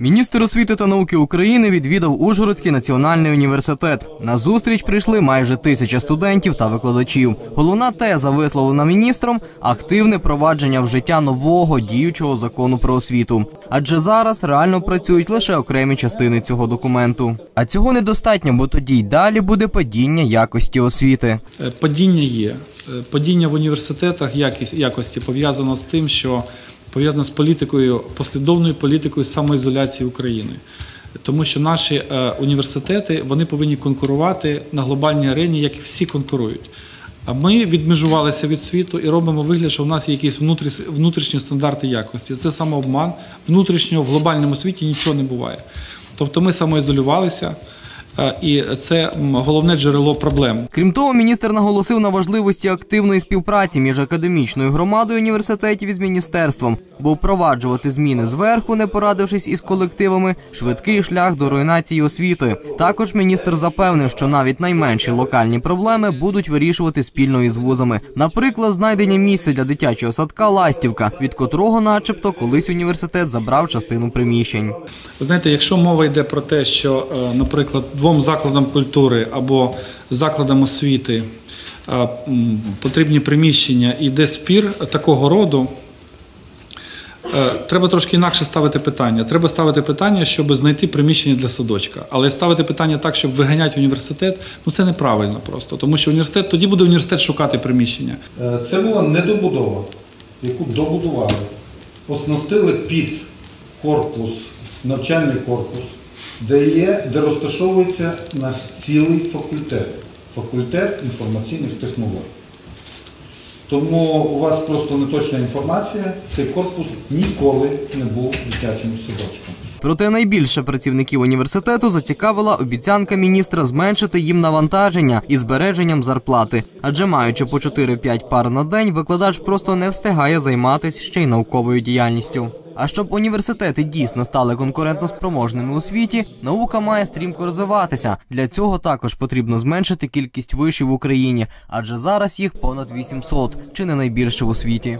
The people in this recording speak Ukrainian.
Міністр освіти та науки України відвідав Ужгородський національний університет. На зустріч прийшли майже тисяча студентів та викладачів. Головна теза, висловлена міністром, активне провадження в життя нового діючого закону про освіту. Адже зараз реально працюють лише окремі частини цього документу. А цього недостатньо, бо тоді й далі буде падіння якості освіти. Е, Падіння є. Е, Падіння в університетах якість, якості пов'язано з тим, що пов'язано з політикою, послідовною політикою самоізоляції України. Тому що наші е, університети вони повинні конкурувати на глобальній арені, як і всі конкурують. А ми відмежувалися від світу і робимо вигляд, що в нас є якісь внутрішні стандарти якості. Це самообман. Внутрішнього в глобальному світі нічого не буває. Тобто ми самоізолювалися, і це головне джерело проблем. Крім того, міністр наголосив на важливості активної співпраці між академічною громадою університетів із міністерством, бо впроваджувати зміни зверху, не порадившись із колективами, швидкий шлях до руйнації освіти. Також міністр запевнив, що навіть найменші локальні проблеми будуть вирішувати спільно із вузами. Наприклад, знайдення місця для дитячого садка Ластівка, від котрого, начебто, колись університет забрав частину приміщень. Знаєте, якщо мова йде про те, що, е, наприклад, двом закладам культури або закладам освіти е, потрібні приміщення і йде спір такого роду, е, треба трошки інакше ставити питання. Треба ставити питання, щоб знайти приміщення для садочка. Але ставити питання так, щоб виганяти університет, ну це неправильно просто. Тому що університет тоді буде університет шукати приміщення. Е, Це була недобудова, яку добудували. Оснастили під корпус, навчальний корпус, де є, де розташовується наш цілий факультет. Факультет інформаційних технологій. Тому у вас просто неточна інформація, цей корпус ніколи не був дитячим садочком. Проте найбільше працівників університету зацікавила обіцянка міністра зменшити їм навантаження із збереженням зарплати. Адже маючи по 4-5 пар на день, викладач просто не встигає займатися ще й науковою діяльністю. А щоб університети дійсно стали конкурентоспроможними у світі, наука має стрімко розвиватися. Для цього також потрібно зменшити кількість вишів в Україні, адже зараз їх понад 800, чи не найбільше у світі.